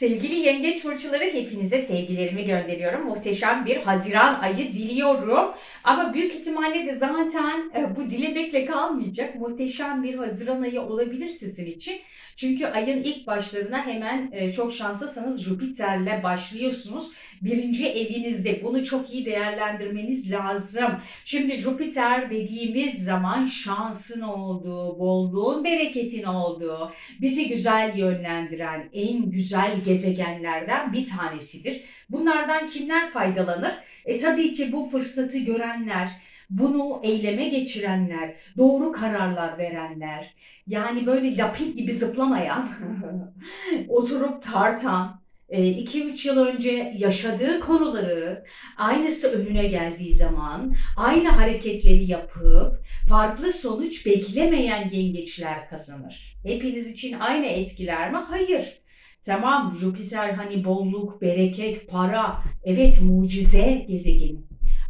Sevgili yengeç burçları hepinize sevgilerimi gönderiyorum. Muhteşem bir Haziran ayı diliyorum. Ama büyük ihtimalle de zaten e, bu dilemekle kalmayacak. Muhteşem bir Haziran ayı olabilir sizin için. Çünkü ayın ilk başlarına hemen e, çok şanslısınız Jüpiter'le başlıyorsunuz. Birinci evinizde bunu çok iyi değerlendirmeniz lazım. Şimdi Jüpiter dediğimiz zaman şansın olduğu, bolluğun, bereketin olduğu, bizi güzel yönlendiren en güzel gezegenlerden bir tanesidir. Bunlardan kimler faydalanır? E tabii ki bu fırsatı görenler, bunu eyleme geçirenler, doğru kararlar verenler, yani böyle lapin gibi zıplamayan, oturup tartan, 2-3 yıl önce yaşadığı konuları aynısı önüne geldiği zaman aynı hareketleri yapıp farklı sonuç beklemeyen yengeçler kazanır. Hepiniz için aynı etkiler mi? Hayır. Tamam Jüpiter hani bolluk, bereket, para, evet mucize gezegeni.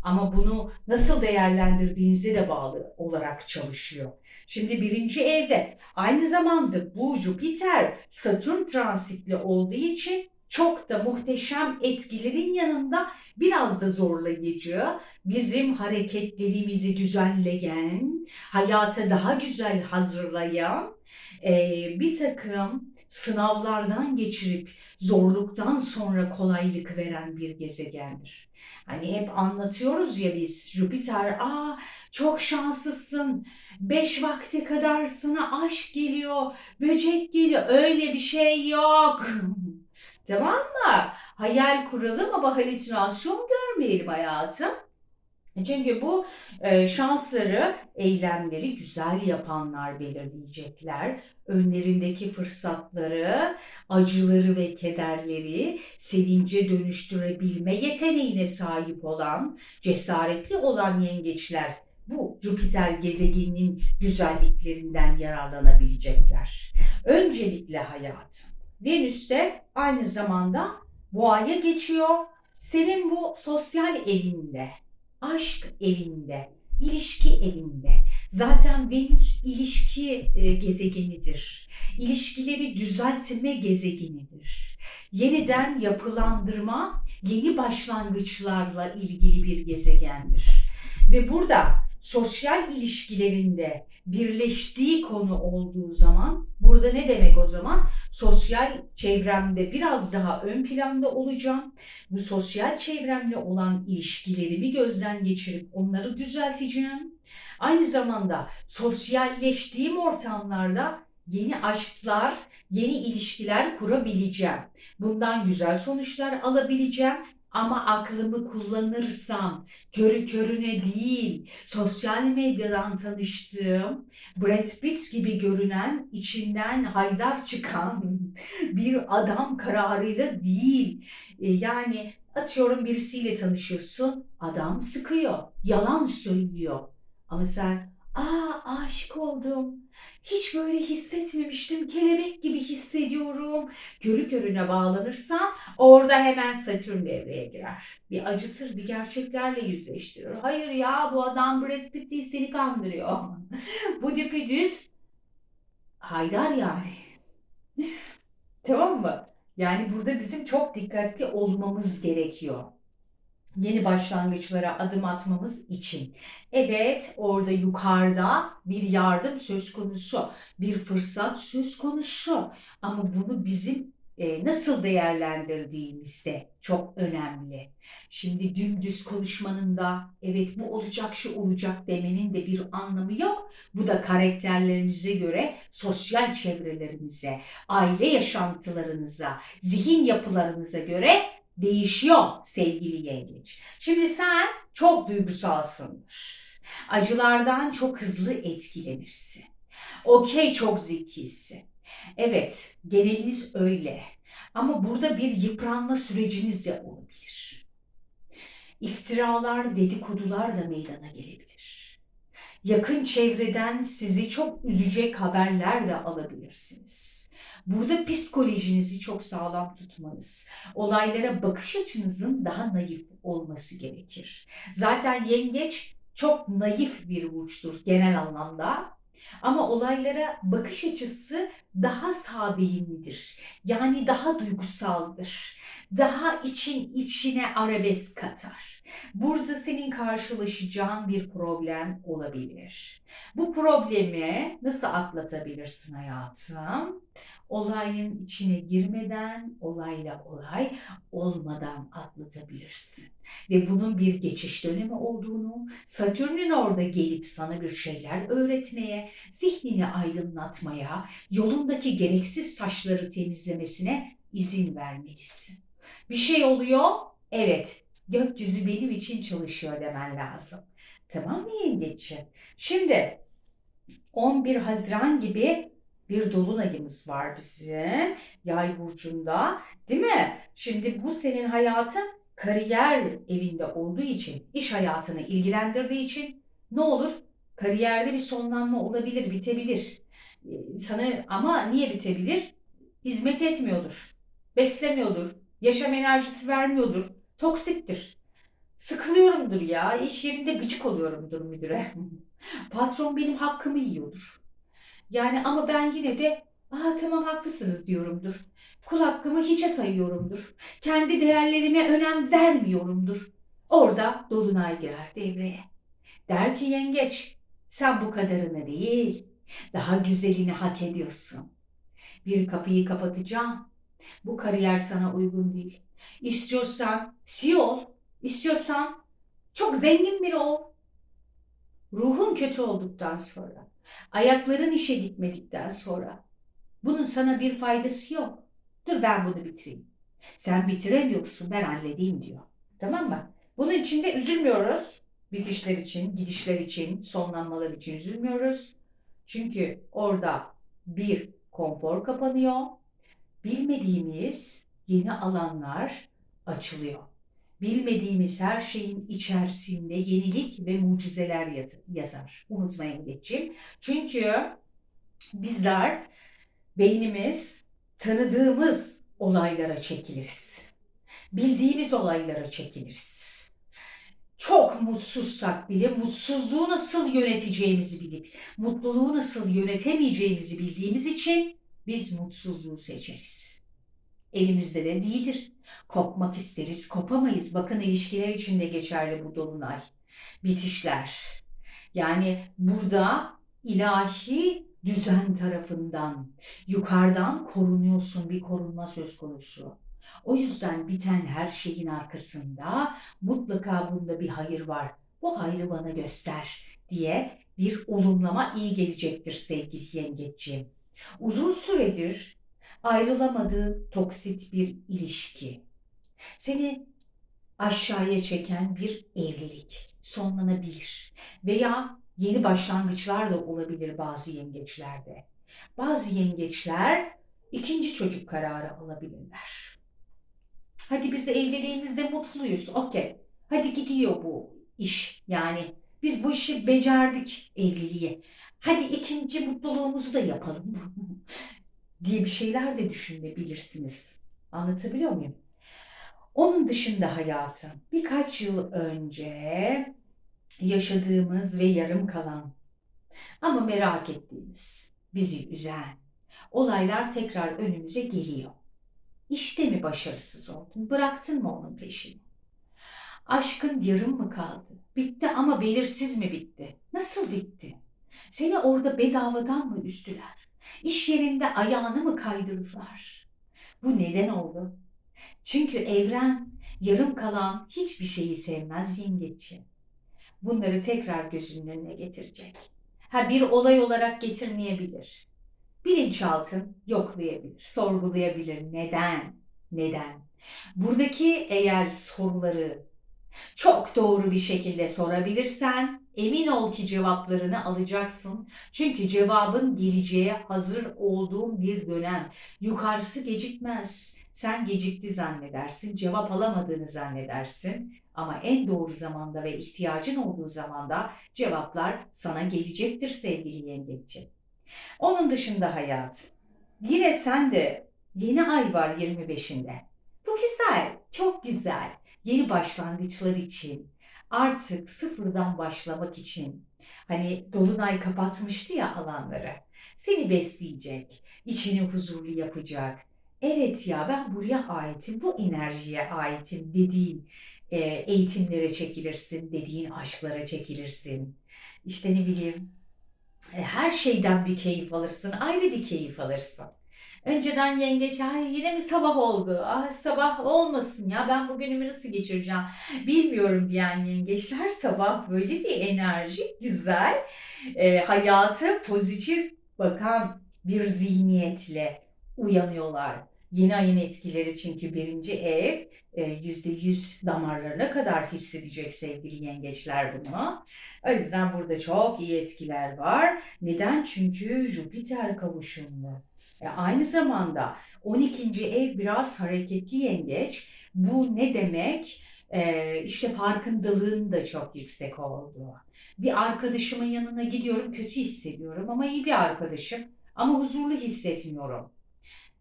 Ama bunu nasıl değerlendirdiğinize de bağlı olarak çalışıyor. Şimdi birinci evde aynı zamanda bu Jüpiter Satürn transitli olduğu için çok da muhteşem etkilerin yanında biraz da zorlayıcı, bizim hareketlerimizi düzenleyen, hayata daha güzel hazırlayan eee, bir takım sınavlardan geçirip zorluktan sonra kolaylık veren bir gezegendir. Hani hep anlatıyoruz ya biz Jüpiter, aa çok şanslısın, beş vakte kadar sana aşk geliyor, böcek geliyor, öyle bir şey yok. Tamam mı? Hayal kuralım ama halüsinasyon görmeyelim hayatım. Çünkü bu e, şansları, eylemleri güzel yapanlar belirleyecekler. Önlerindeki fırsatları, acıları ve kederleri sevince dönüştürebilme yeteneğine sahip olan, cesaretli olan yengeçler bu Jüpiter gezegeninin güzelliklerinden yararlanabilecekler. Öncelikle hayatım. Venüs'te aynı zamanda boğaya geçiyor. Senin bu sosyal evinde, aşk evinde, ilişki evinde. Zaten Venüs ilişki e, gezegenidir. İlişkileri düzeltme gezegenidir. Yeniden yapılandırma, yeni başlangıçlarla ilgili bir gezegendir. Ve burada sosyal ilişkilerinde birleştiği konu olduğu zaman burada ne demek o zaman? Sosyal çevremde biraz daha ön planda olacağım. Bu sosyal çevremle olan ilişkilerimi gözden geçirip onları düzelteceğim. Aynı zamanda sosyalleştiğim ortamlarda yeni aşklar, yeni ilişkiler kurabileceğim. Bundan güzel sonuçlar alabileceğim. Ama aklımı kullanırsam, körü körüne değil, sosyal medyadan tanıştığım, Brad Pitt gibi görünen, içinden haydar çıkan bir adam kararıyla değil. E, Yani atıyorum birisiyle tanışıyorsun, adam sıkıyor, yalan söylüyor. Ama sen, aa aşık oldum, hiç böyle hissetmemiştim, kelebek gibi hissediyorum. Körü körüne bağlanırsan orada hemen Satürn devreye girer. Bir acıtır, bir gerçeklerle yüzleştirir. Hayır ya bu adam Brad Pitt değil seni kandırıyor. bu düpedüz haydar yani. tamam mı? Yani burada bizim çok dikkatli olmamız gerekiyor. Yeni başlangıçlara adım atmamız için. Evet, orada yukarıda bir yardım söz konusu, bir fırsat söz konusu. Ama bunu bizim e, nasıl değerlendirdiğimiz de çok önemli. Şimdi dümdüz konuşmanın da evet bu olacak şu olacak demenin de bir anlamı yok. Bu da karakterlerinize göre sosyal çevrelerinize, aile yaşantılarınıza, zihin yapılarınıza göre değişiyor sevgili yengeç. Şimdi sen çok duygusalsındır. Acılardan çok hızlı etkilenirsin. Okey çok zekisin. Evet, geneliniz öyle. Ama burada bir yıpranma süreciniz de olabilir. İftiralar, dedikodular da meydana gelebilir. Yakın çevreden sizi çok üzecek haberler de alabilirsiniz. Burada psikolojinizi çok sağlam tutmanız, olaylara bakış açınızın daha naif olması gerekir. Zaten yengeç çok naif bir burçtur genel anlamda. Ama olaylara bakış açısı daha sağbeyinlidir. Yani daha duygusaldır. Daha için içine arabesk katar. Burada senin karşılaşacağın bir problem olabilir. Bu problemi nasıl atlatabilirsin hayatım? Olayın içine girmeden, olayla olay olmadan atlatabilirsin. Ve bunun bir geçiş dönemi olduğunu, Satürn'ün orada gelip sana bir şeyler öğretmeye, zihnini aydınlatmaya, yolundaki gereksiz taşları temizlemesine izin vermelisin. Bir şey oluyor, evet gökyüzü benim için çalışıyor demen lazım. Tamam mı yengeciğim? Şimdi 11 Haziran gibi bir dolunayımız var bizim yay burcunda değil mi? Şimdi bu senin hayatın kariyer evinde olduğu için, iş hayatını ilgilendirdiği için ne olur? Kariyerde bir sonlanma olabilir, bitebilir. Ee, Sana ama niye bitebilir? Hizmet etmiyordur, beslemiyordur, yaşam enerjisi vermiyordur, toksiktir. Sıkılıyorumdur ya, iş yerinde gıcık oluyorumdur müdüre. Patron benim hakkımı yiyordur. Yani ama ben yine de Aa, tamam haklısınız diyorumdur. Kul hakkımı hiçe sayıyorumdur. Kendi değerlerime önem vermiyorumdur. Orada Dolunay girer devreye. Der ki yengeç, sen bu kadarını değil, daha güzelini hak ediyorsun. Bir kapıyı kapatacağım. Bu kariyer sana uygun değil. İstiyorsan CEO ol, istiyorsan çok zengin biri ol. Ruhun kötü olduktan sonra, ayakların işe gitmedikten sonra bunun sana bir faydası yok. Dur ben bunu bitireyim. Sen bitiremiyorsun ben halledeyim diyor. Tamam mı? Bunun için de üzülmüyoruz. Bitişler için, gidişler için, sonlanmalar için üzülmüyoruz. Çünkü orada bir konfor kapanıyor. Bilmediğimiz yeni alanlar açılıyor. Bilmediğimiz her şeyin içerisinde yenilik ve mucizeler yazar. Unutmayın geçeyim. Çünkü bizler beynimiz tanıdığımız olaylara çekiliriz. Bildiğimiz olaylara çekiliriz. Çok mutsuzsak bile mutsuzluğu nasıl yöneteceğimizi bilip mutluluğu nasıl yönetemeyeceğimizi bildiğimiz için biz mutsuzluğu seçeriz. Elimizde de değildir. Kopmak isteriz, kopamayız. Bakın ilişkiler için de geçerli bu dolunay. Bitişler. Yani burada ilahi düzen tarafından, yukarıdan korunuyorsun bir korunma söz konusu. O yüzden biten her şeyin arkasında mutlaka bunda bir hayır var. Bu hayrı bana göster diye bir olumlama iyi gelecektir sevgili yengeciğim. Uzun süredir ayrılamadığı toksit bir ilişki. Seni aşağıya çeken bir evlilik sonlanabilir. Veya yeni başlangıçlar da olabilir bazı yengeçlerde. Bazı yengeçler ikinci çocuk kararı alabilirler. Hadi biz de evliliğimizde mutluyuz. Okey. Hadi gidiyor bu iş. Yani biz bu işi becerdik evliliği. Hadi ikinci mutluluğumuzu da yapalım. diye bir şeyler de düşünebilirsiniz. Anlatabiliyor muyum? Onun dışında hayatım birkaç yıl önce yaşadığımız ve yarım kalan ama merak ettiğimiz, bizi üzen olaylar tekrar önümüze geliyor. İşte mi başarısız oldun? Bıraktın mı onun peşini? Aşkın yarım mı kaldı? Bitti ama belirsiz mi bitti? Nasıl bitti? Seni orada bedavadan mı üzdüler? İş yerinde ayağını mı kaydırdılar? Bu neden oldu? Çünkü evren yarım kalan hiçbir şeyi sevmez yengeçi. Bunları tekrar gözünün önüne getirecek. Ha bir olay olarak getirmeyebilir. Bilinçaltın yoklayabilir, sorgulayabilir. Neden? Neden? Buradaki eğer soruları çok doğru bir şekilde sorabilirsen emin ol ki cevaplarını alacaksın. Çünkü cevabın geleceğe hazır olduğun bir dönem. Yukarısı gecikmez. Sen gecikti zannedersin, cevap alamadığını zannedersin. Ama en doğru zamanda ve ihtiyacın olduğu zamanda cevaplar sana gelecektir sevgili yengeciğim. Onun dışında hayat. Yine sen de yeni ay var 25'inde. Bu güzel, çok güzel. Yeni başlangıçlar için, artık sıfırdan başlamak için Hani dolunay kapatmıştı ya alanları. Seni besleyecek, içini huzurlu yapacak. Evet ya ben buraya aitim, bu enerjiye aitim dediğin e, eğitimlere çekilirsin, dediğin aşklara çekilirsin. İşte ne bileyim e, her şeyden bir keyif alırsın, ayrı bir keyif alırsın. Önceden yengeç, ay yine mi sabah oldu? Ah sabah olmasın ya ben bugünümü nasıl geçireceğim? Bilmiyorum diyen yengeçler sabah böyle bir enerji, güzel, e, hayata pozitif bakan bir zihniyetle uyanıyorlar. Yeni ayın etkileri çünkü birinci ev e, yüzde yüz damarlarına kadar hissedecek sevgili yengeçler bunu. O yüzden burada çok iyi etkiler var. Neden? Çünkü Jüpiter kavuşumlu. Aynı zamanda 12. ev biraz hareketli yengeç. Bu ne demek? E, işte farkındalığın da çok yüksek olduğu. Bir arkadaşımın yanına gidiyorum kötü hissediyorum ama iyi bir arkadaşım ama huzurlu hissetmiyorum.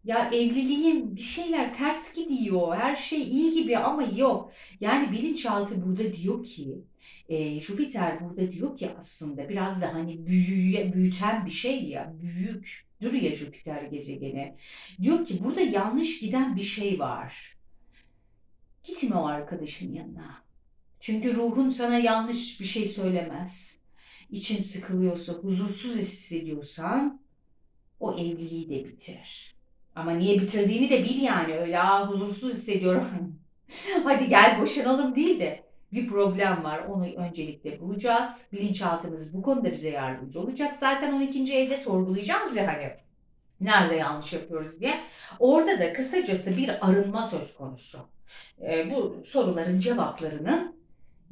Ya evliliğim bir şeyler ters gidiyor. Her şey iyi gibi ama yok. Yani bilinçaltı burada diyor ki e, Jüpiter burada diyor ki aslında biraz da hani büyüye, büyüten bir şey ya büyüktür ya Jüpiter gezegeni. Diyor ki burada yanlış giden bir şey var. Gitme o arkadaşın yanına. Çünkü ruhun sana yanlış bir şey söylemez. İçin sıkılıyorsa, huzursuz hissediyorsan o evliliği de bitir. Ama niye bitirdiğini de bil yani. Öyle Aa, huzursuz hissediyorum. Hadi gel boşanalım değil de bir problem var. Onu öncelikle bulacağız. Bilinçaltımız bu konuda bize yardımcı olacak. Zaten 12. evde sorgulayacağız ya hani nerede yanlış yapıyoruz diye. Orada da kısacası bir arınma söz konusu. Ee, bu soruların cevaplarının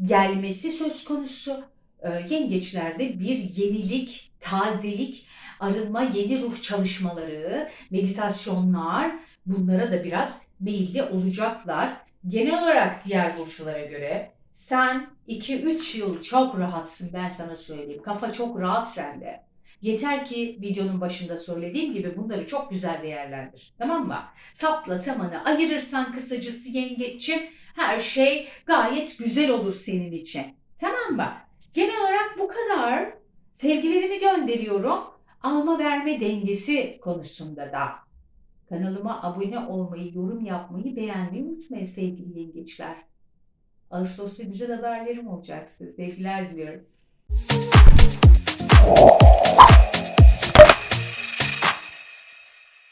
gelmesi söz konusu. Ee, yengeçlerde bir yenilik, tazelik, arınma, yeni ruh çalışmaları, meditasyonlar bunlara da biraz meyilli olacaklar. Genel olarak diğer burçlara göre sen 2-3 yıl çok rahatsın ben sana söyleyeyim. Kafa çok rahat sende. Yeter ki videonun başında söylediğim gibi bunları çok güzel değerlendir. Tamam mı? Sapla samanı ayırırsan kısacası yengeçim her şey gayet güzel olur senin için. Tamam mı? Genel olarak bu kadar. Sevgilerimi gönderiyorum. Alma verme dengesi konusunda da. Kanalıma abone olmayı, yorum yapmayı, beğenmeyi unutmayın sevgili yengeçler. Ağustos'ta güzel haberlerim olacak size. Sevgiler diliyorum.